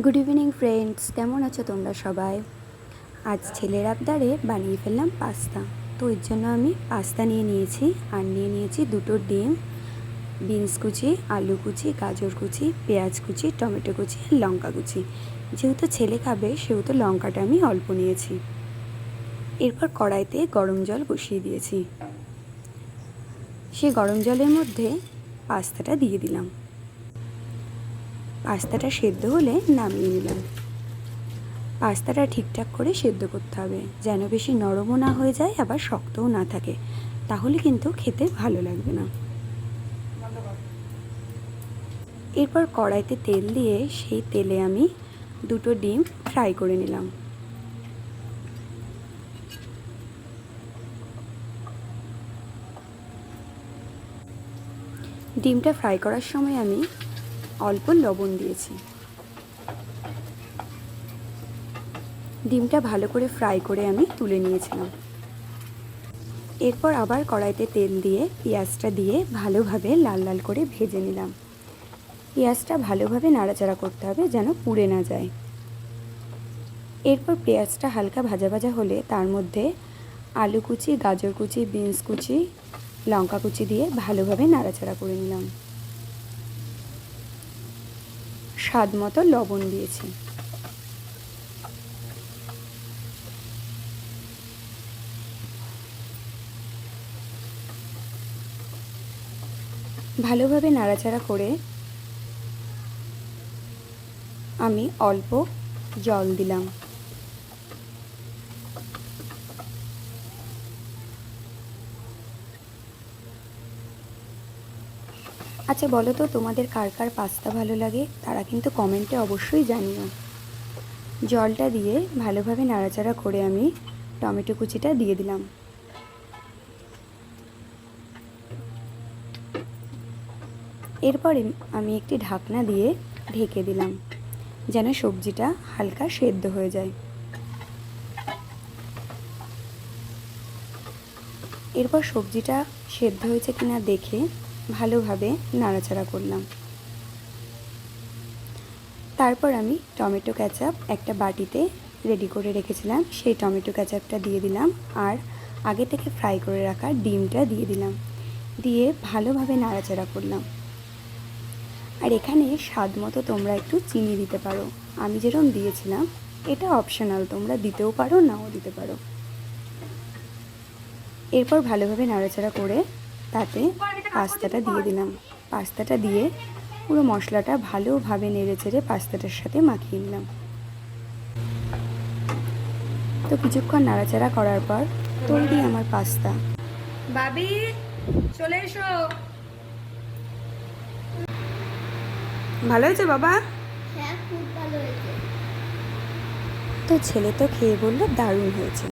Good evening friends কেমন আছো তোমরা সবাই? আজ ছেলের আবদারে বানিয়ে ফেললাম পাস্তা। তো এর জন্য আমি পাস্তা নিয়ে নিয়েছি, আর নিয়ে নিয়েছি দুটো ডিম, বিনস কুচি, আলু কুচি, গাজর কুচি, পেঁয়াজ কুচি, টমেটো কুচি লঙ্কা কুচি। যেহেতু ছেলে খাবে, সেহেতু লঙ্কাটা আমি অল্প নিয়েছি। এরপর কড়াইতে গরম জল বসিয়ে দিয়েছি। সে গরম জলের মধ্যে পাস্তাটা দিয়ে দিলাম। পাস্তাটা সেদ্ধ হলে নামিয়ে নিলাম। পাস্তাটা ঠিকঠাক করে সেদ্ধ করতে হবে, যেন বেশি নরমও না হয়ে যায়, আবার শক্তও না থাকে। তাহলে কিন্তু খেতে ভালো লাগবে না। এরপর কড়াইতে তেল দিয়ে সেই তেলে আমি দুটো ডিম ফ্রাই করে নিলাম। ডিমটা ফ্রাই করার সময় আমি অল্প লবণ দিয়েছি। ডিমটা ভালো করে ফ্রাই করে আমি তুলে নিয়েছিলাম। এরপর আবার কড়াইতে তেল দিয়ে, পেঁয়াজটা দিয়ে ভালোভাবে লাল লাল করে ভেজে নিলাম। পেঁয়াজটা ভালোভাবে নাড়াচাড়া করতে হবে যেন পুড়ে না যায়। এরপর পেঁয়াজটা হালকা ভাজা ভাজা হলে তার মধ্যে আলু কুচি, গাজর কুচি, বিনস কুচি, লঙ্কা কুচি দিয়ে ভালোভাবে নাড়াচাড়া করে নিলাম। স্বাদ মতো লবণ দিয়েছি। ভালোভাবে নাড়াচাড়া করে আমি অল্প জল দিলাম। আচ্ছা বলো তো, তোমাদের কার কার পাস্তা ভালো লাগে? তারা কিন্তু কমেন্টে অবশ্যই জানিও। জলটা দিয়ে ভালোভাবে নাড়াচাড়া করে আমি টমেটো কুচিটা দিয়ে দিলাম। এরপরে আমি একটি ঢাকনা দিয়ে ঢেকে দিলাম, যেন সবজিটা হালকা সেদ্ধ হয়ে যায়। এরপর সবজিটা সেদ্ধ হয়েছে কিনা দেখে ভালোভাবে নাড়াচাড়া করলাম। তারপর আমি টমেটো ক্যাচাপ একটা বাটিতে রেডি করে রেখেছিলাম। সেই টমেটো ক্যাচাপটা দিয়ে দিলাম আর আগে থেকে ফ্রাই করে রাখা ডিমটা দিয়ে দিলাম। দিয়ে ভালোভাবে নাড়াচাড়া করলাম। আর এখানে স্বাদ মতো তোমরা একটু চিনি দিতে পারো। আমি যেরকম দিয়েছিলাম, এটা অপশনাল তোমরা দিতেও পারো, নাও দিতে পারো। এরপর ভালোভাবে নাড়াচাড়া করে তাতে পাস্তাটা দিয়ে দিলাম। পাস্তাটা দিয়ে পুরো মশলাটা ভালোভাবে নেড়ে চেড়ে পাস্তাটার সাথে মাখিয়ে নিলাম। তো কিছুক্ষণ নাড়াচাড়া করার পর তৈরি আমার পাস্তা। বাবি চলে এসো। ভালো হয়েছে বাবা? হ্যাঁ খুব ভালো হয়েছে। তো ছেলে তো খেয়ে বলল দারুণ হয়েছে।